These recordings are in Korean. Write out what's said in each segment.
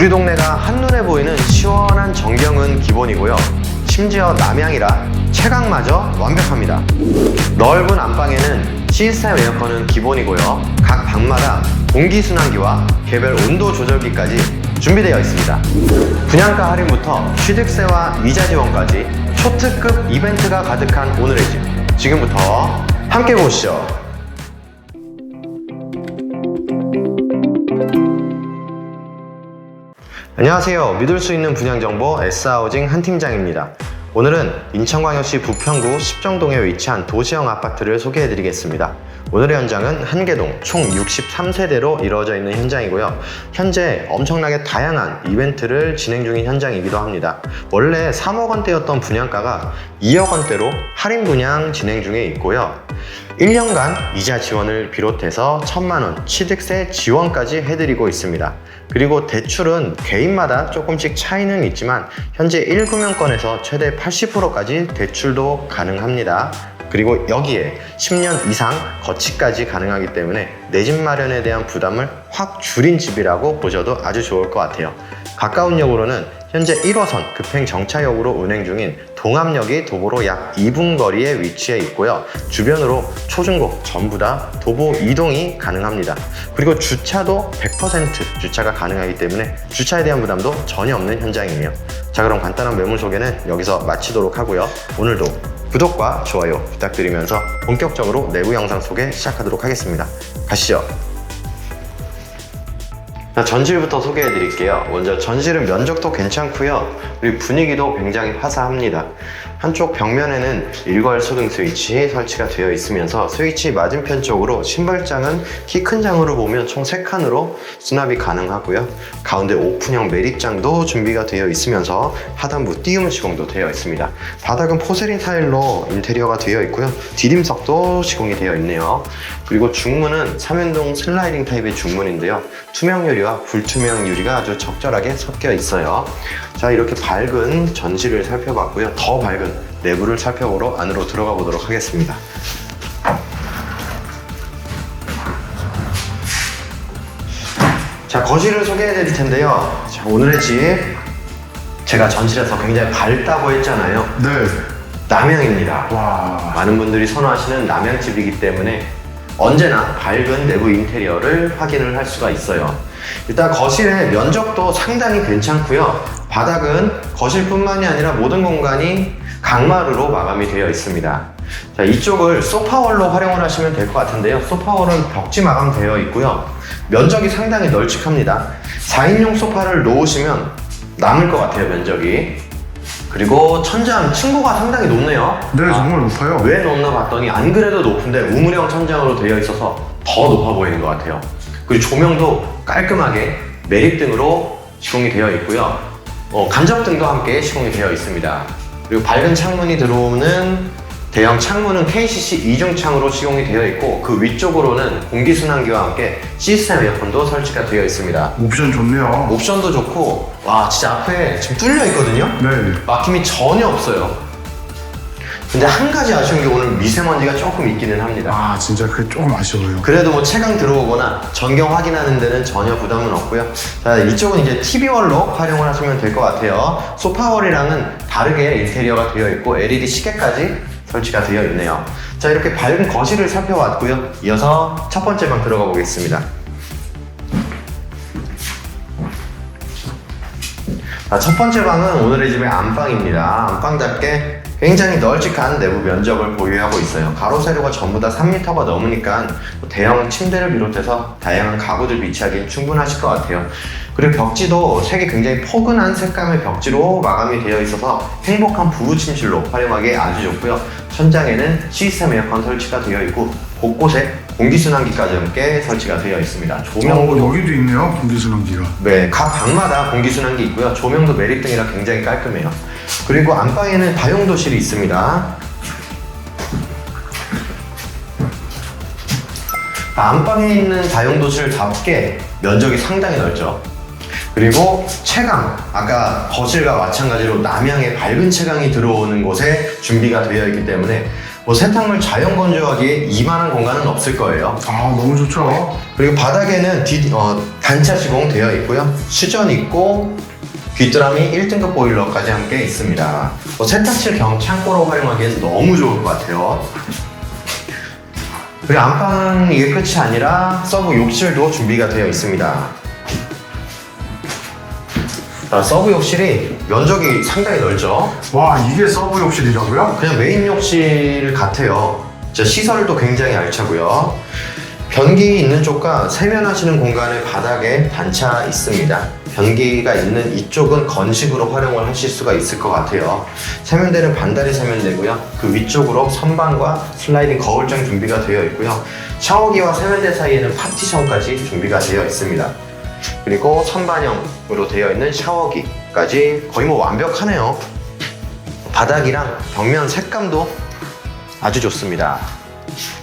우리 동네가 한눈에 보이는 시원한 전경은 기본이고요. 심지어 남향이라 채광마저 완벽합니다. 넓은 안방에는 시스템 에어컨은 기본이고요. 각 방마다 공기순환기와 개별 온도 조절기까지 준비되어 있습니다. 분양가 할인부터 취득세와 이자 지원까지 초특급 이벤트가 가득한 오늘의 집. 지금부터 함께 보시죠. 안녕하세요. 믿을 수 있는 분양정보 S하우징 한 팀장입니다. 오늘은 인천광역시 부평구 십정동에 위치한 도시형 아파트를 소개해드리겠습니다. 오늘의 현장은 한계동 총 63세대로 이루어져 있는 현장이고요. 현재 엄청나게 다양한 이벤트를 진행 중인 현장이기도 합니다. 원래 3억 원대였던 분양가가 2억 원대로 할인 분양 진행 중에 있고요. 1년간 이자 지원을 비롯해서 1천만 원 취득세 지원까지 해드리고 있습니다. 그리고 대출은 개인마다 조금씩 차이는 있지만 현재 1금융권에서 최대 80%까지 대출도 가능합니다. 그리고 여기에 10년 이상 거치까지 가능하기 때문에 내 집 마련에 대한 부담을 확 줄인 집이라고 보셔도 아주 좋을 것 같아요. 가까운 역으로는 현재 1호선 급행 정차역으로 운행 중인 동암역이 도보로 약 2분 거리에 위치해 있고요. 주변으로 초중고 전부 다 도보 이동이 가능합니다. 그리고 주차도 100% 주차가 가능하기 때문에 주차에 대한 부담도 전혀 없는 현장이에요. 자, 그럼 간단한 매물 소개는 여기서 마치도록 하고요. 오늘도 구독과 좋아요 부탁드리면서 본격적으로 내부 영상 소개 시작하도록 하겠습니다. 가시죠. 자, 전실부터 소개해 드릴게요. 먼저 전실은 면적도 괜찮고요. 그리고 분위기도 굉장히 화사합니다. 한쪽 벽면에는 일괄 소등 스위치 설치가 되어 있으면서 스위치 맞은편 쪽으로 신발장은 키 큰 장으로 보면 총 3칸으로 수납이 가능하고요. 가운데 오픈형 매립장도 준비가 되어 있으면서 하단부 띄움 시공도 되어 있습니다. 바닥은 포세린 타일로 인테리어가 되어 있고요. 디딤석도 시공이 되어 있네요. 그리고 중문은 3연동 슬라이딩 타입의 중문인데요. 투명 유리와 불투명 유리가 아주 적절하게 섞여 있어요. 자, 이렇게 밝은 전실을 살펴봤고요. 더 밝은 내부를 살펴보러 안으로 들어가 보도록 하겠습니다. 자, 거실을 소개해 드릴 텐데요. 자, 오늘의 집 제가 전실에서 굉장히 밝다고 했잖아요. 네. 남향입니다. 와. 많은 분들이 선호하시는 남향집이기 때문에 언제나 밝은 내부 인테리어를 확인을 할 수가 있어요. 일단 거실의 면적도 상당히 괜찮고요. 바닥은 거실뿐만이 아니라 모든 공간이 강마루로 마감이 되어 있습니다. 자, 이쪽을 소파월로 활용을 하시면 될 것 같은데요. 소파월은 벽지 마감 되어 있고요. 면적이 상당히 널찍합니다. 4인용 소파를 놓으시면 남을 것 같아요, 면적이. 그리고 천장 층고가 상당히 높네요. 네, 아, 정말 높아요. 왜 높나 봤더니 안 그래도 높은데 우물형 천장으로 되어 있어서 더 높아 보이는 것 같아요. 그리고 조명도 깔끔하게 매립 등으로 시공이 되어 있고요. 어, 간접 등도 함께 시공이 되어 있습니다. 그리고 밝은 창문이 들어오는 대형 창문은 KCC 이중 창으로 시공이 되어 있고 그 위쪽으로는 공기순환기와 함께 시스템 에어컨도 설치가 되어 있습니다. 옵션 좋네요. 옵션도 좋고 와 진짜 앞에 지금 뚫려 있거든요. 네. 막힘이 전혀 없어요. 근데 한 가지 아쉬운 게 오늘 미세먼지가 조금 있기는 합니다. 아, 진짜 그게 조금 아쉬워요. 그래도 뭐 채광 들어오거나 전경 확인하는 데는 전혀 부담은 없고요. 자, 이쪽은 이제 TV월로 활용을 하시면 될 것 같아요. 소파월이랑은 다르게 인테리어가 되어 있고 LED 시계까지 설치가 되어 있네요. 자, 이렇게 밝은 거실을 살펴봤고요. 이어서 첫 번째 방 들어가 보겠습니다. 자, 첫 번째 방은 오늘의 집의 안방입니다. 안방답게 굉장히 널찍한 내부 면적을 보유하고 있어요. 가로 세로가 전부 다 3m가 넘으니까 뭐 대형 침대를 비롯해서 다양한 가구들 비치하기엔 충분하실 것 같아요. 그리고 벽지도 색이 굉장히 포근한 색감의 벽지로 마감이 되어 있어서 행복한 부부 침실로 활용하기 아주 좋고요. 천장에는 시스템 에어컨 설치가 되어 있고 곳곳에 공기순환기까지 함께 설치가 되어 있습니다. 조명도 어, 여기도 있네요. 공기순환기가. 네, 각 방마다 공기순환기 있고요. 조명도 매립등이라 굉장히 깔끔해요. 그리고 안방에는 다용도실이 있습니다. 안방에 있는 다용도실답게 면적이 상당히 넓죠. 그리고 채광, 아까 거실과 마찬가지로 남향의 밝은 채광이 들어오는 곳에 준비가 되어 있기 때문에 뭐 세탁물 자연 건조하기에 이만한 공간은 없을 거예요. 아 너무 좋죠. 그리고 바닥에는 뒤- 어, 단차 시공 되어 있고요. 수전 있고 귀뚜라미 1등급 보일러까지 함께 있습니다. 뭐 세탁실 겸 창고로 활용하기엔 너무 좋을 것 같아요. 그리고 안방은 이게 끝이 아니라 서브 욕실도 준비가 되어 있습니다. 자, 서브 욕실이 면적이 상당히 넓죠. 와 이게 서브 욕실이라고요? 그냥 메인 욕실 같아요. 저 시설도 굉장히 알차고요. 변기 있는 쪽과 세면하시는 공간의 바닥에 단차 있습니다. 변기가 있는 이쪽은 건식으로 활용을 하실 수가 있을 것 같아요. 세면대는 반다리 세면대고요. 그 위쪽으로 선반과 슬라이딩 거울장 준비가 되어 있고요. 샤워기와 세면대 사이에는 파티션까지 준비가 되어 있습니다. 그리고 선반형으로 되어 있는 샤워기까지 거의 뭐 완벽하네요. 바닥이랑 벽면 색감도 아주 좋습니다.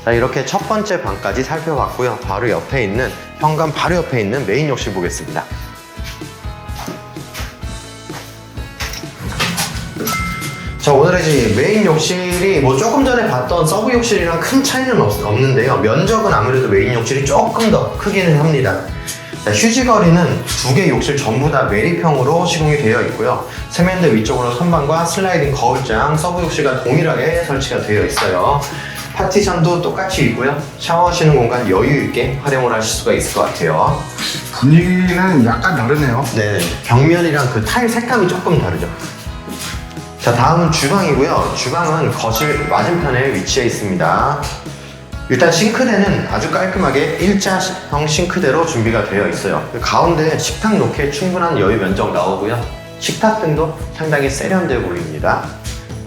자, 이렇게 첫 번째 방까지 살펴봤고요. 바로 옆에 있는, 현관 바로 옆에 있는 메인 욕실 보겠습니다. 자, 오늘의 이제 메인 욕실이 뭐 조금 전에 봤던 서브 욕실이랑 큰 차이는 없, 없는데요. 면적은 아무래도 메인 욕실이 조금 더 크기는 합니다. 자, 휴지거리는 두 개 욕실 전부 다 메리평으로 시공이 되어 있고요. 세면대 위쪽으로 선반과 슬라이딩 거울장, 서브 욕실과 동일하게 설치가 되어 있어요. 파티션도 똑같이 있고요. 샤워하시는 공간 여유 있게 활용을 하실 수가 있을 것 같아요. 분위기는 약간 다르네요. 네, 벽면이랑 그 타일 색감이 조금 다르죠. 자, 다음은 주방이고요. 주방은 거실 맞은편에 위치해 있습니다. 일단 싱크대는 아주 깔끔하게 일자형 싱크대로 준비가 되어 있어요. 그 가운데 식탁 놓기에 충분한 여유 면적 나오고요. 식탁 등도 상당히 세련돼 보입니다.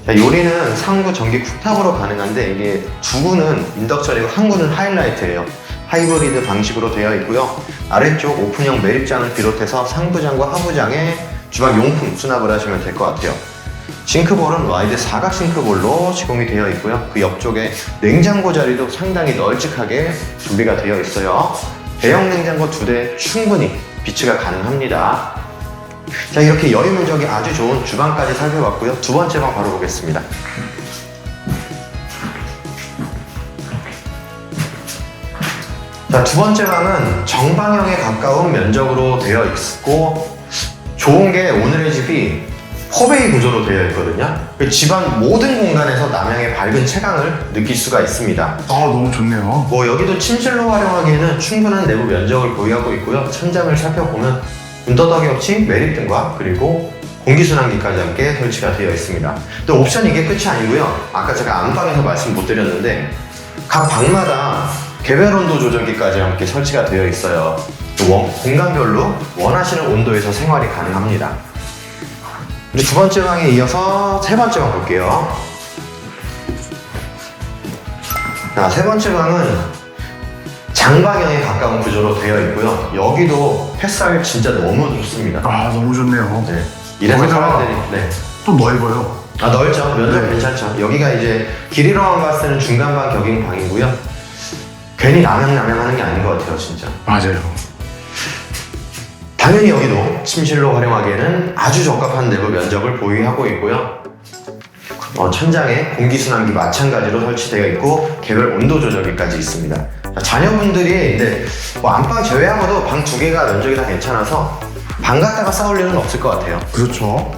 자, 요리는 상구 전기 쿡탑으로 가능한데 이게 두 구는 인덕션이고 한 구는 하이라이트예요. 하이브리드 방식으로 되어 있고요. 아래쪽 오픈형 매립장을 비롯해서 상부장과 하부장에 주방 용품 수납을 하시면 될 것 같아요. 싱크볼은 와이드 사각 싱크볼로 시공이 되어 있고요. 그 옆쪽에 냉장고 자리도 상당히 널찍하게 준비가 되어 있어요. 대형 냉장고 두 대 충분히 비치가 가능합니다. 자 이렇게 여유 면적이 아주 좋은 주방까지 살펴봤고요. 두 번째 방 바로 보겠습니다. 자, 두 번째 방은 정방형에 가까운 면적으로 되어 있고 좋은 게 오늘의 집이 포베이 구조로 되어 있거든요. 그 집안 모든 공간에서 남향의 밝은 체감을 느낄 수가 있습니다. 아 너무 좋네요. 뭐 여기도 침실로 활용하기에는 충분한 내부 면적을 보유하고 있고요. 천장을 살펴보면 군더더기 없이 매립등과 그리고 공기순환기까지 함께 설치가 되어 있습니다. 또 옵션 이게 끝이 아니고요. 아까 제가 안방에서 말씀 못 드렸는데 각 방마다 개별 온도 조절기까지 함께 설치가 되어 있어요. 또 원- 공간별로 원하시는 온도에서 생활이 가능합니다. 이제 두 번째 방에 이어서 세 번째 방 볼게요. 자, 세 번째 방은 장방형에 가까운 구조로 되어 있고요. 여기도 햇살 진짜 너무 좋습니다. 아 너무 좋네요. 네. 이래서 거기다가- 사람들이 네. 또 넓어요. 아 넓죠. 면적 네. 괜찮죠. 여기가 이제 길이로만 봤을 때는 중간방 격인 방이고요. 괜히 남양남양 하는 게 아닌 것 같아요, 진짜. 맞아요. 당연히 여기도 침실로 활용하기에는 아주 적합한 내부 면적을 보유하고 있고요. 어, 천장에 공기순환기 마찬가지로 설치되어 있고 개별 온도 조절기까지 있습니다. 자, 자녀분들이 근데 뭐 안방 제외하고도 방 두 개가 면적이 다 괜찮아서 방 갖다가 싸울 일은 없을 것 같아요. 그렇죠.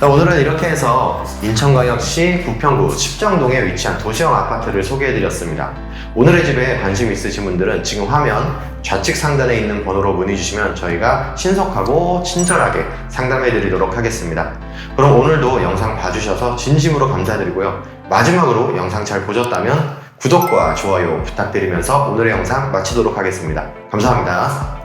자, 오늘은 이렇게 해서 인천광역시 부평구 십정동에 위치한 도시형 아파트를 소개해드렸습니다. 오늘의 집에 관심 있으신 분들은 지금 화면 좌측 상단에 있는 번호로 문의 주시면 저희가 신속하고 친절하게 상담해드리도록 하겠습니다. 그럼 오늘도 영상 봐주셔서 진심으로 감사드리고요. 마지막으로 영상 잘 보셨다면 구독과 좋아요 부탁드리면서 오늘의 영상 마치도록 하겠습니다. 감사합니다.